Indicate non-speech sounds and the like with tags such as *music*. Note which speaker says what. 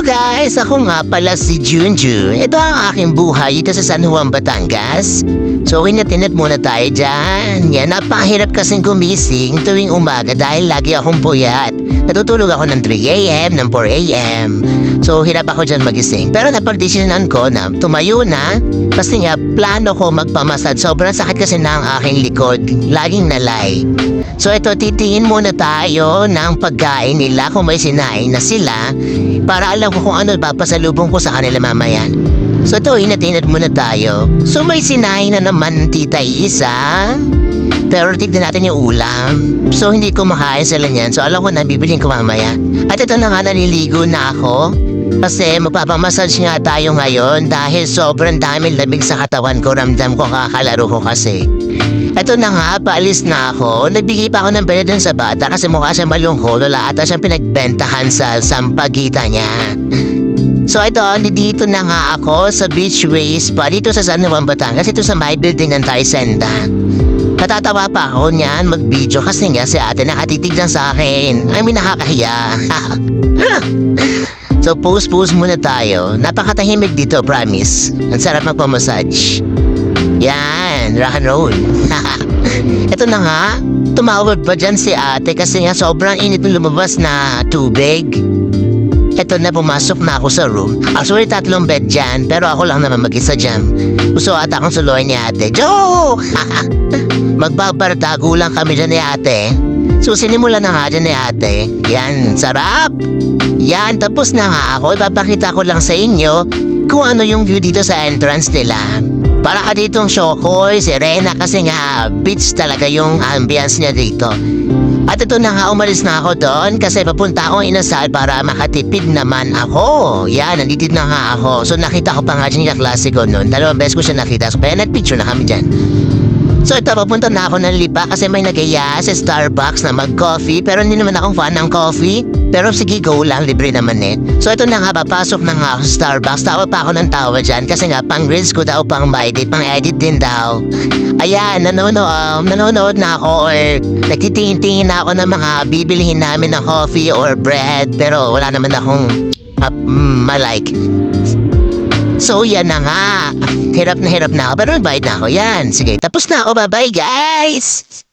Speaker 1: Guys! Ako nga pala si Junjun. Ito ang aking buhay dito sa San Juan, Batangas. So inatinat muna tayo dyan. Yan, napahirap kasing gumising tuwing umaga dahil lagi akong puyat. Natutulog ako ng 3am, ng 4am. So hirap ako dyan magising. Pero napagdesisyonan ko na tumayo na kasi nga plano ko magpamasad. Sobrang sakit kasi na ang aking likod. Laging nalay. So ito, titingin muna tayo ng pagkain nila kung may sinain na sila para alam ko kung ano papasalubong ko sa kanila mamaya. So ito, inatinat muna tayo. So may sinain na naman tita Isa. Pero tignan natin yung ulam. So hindi ko makain sila niyan. So alam ko na bibilin ko mamaya. At ito na nga naliligo na ako. Kasi magpapamassage nga tayo ngayon dahil sobrang daming lamig sa katawan ko. Ramdam ko kakalaro ko kasi. Ito na nga, paalis na ako. Nagbigay pa ako ng pera sa bata kasi mukha siya malungkot. Wala ata siyang pinagbentahan sa sampagita niya. So ito, dito na nga ako sa Beach Ways pa dito sa San Juan, Batangas. Ito sa my building ng Taisenda. Natatawa pa ako niyan mag-video kasi nga si ate nakatitig lang sa akin. I mean, nakakahiya. *laughs* so post-post muna tayo. Napakatahimik dito, promise. Ang sarap magpamassage. Yan, rock and roll. *laughs* Ito na nga, tumawag pa dyan si ate kasi nga sobrang init ng lumabas na tubig. Ito na, pumasok na ako sa room. Actually, tatlong bed dyan, pero ako lang naman mag-isa dyan. Gusto ata akong suluhin ni ate. Joke! *laughs* Magbabardago lang kami dyan ni ate. So, sinimula na nga dyan ni ate. Yan, sarap! Yan, tapos na nga ako. Ipapakita ko lang sa inyo kung ano yung view dito sa entrance nila. Para ka ditong Shokoy, Serena kasi nga beach talaga yung ambience niya dito. At ito na nga, umalis na ako doon kasi papunta akong inasal para makatipid naman ako. Yan, nandito na nga ako. So nakita ko pa nga dyan yung klase ko noon. Dalawang beses ko siya nakita. So kaya nag-picture na kami dyan. So ito, papunta na ako ng lipa kasi may nagaya sa Starbucks na mag-coffee pero hindi naman akong fan ng coffee. Pero sige, go lang, libre naman eh. So ito na nga, papasok na nga ako sa Starbucks. Tawa pa ako ng tawa dyan kasi nga pang reels ko daw, pang edit, pang edit din daw. Ayan, nanonood, nanonood na ako or nagtitingin-tingin na ako ng mga bibilihin namin ng coffee or bread pero wala naman akong uh, malike. So yan na nga. Hirap na hirap na ako pero nagbayad na ako yan. Sige, tapos na ako. Bye-bye guys!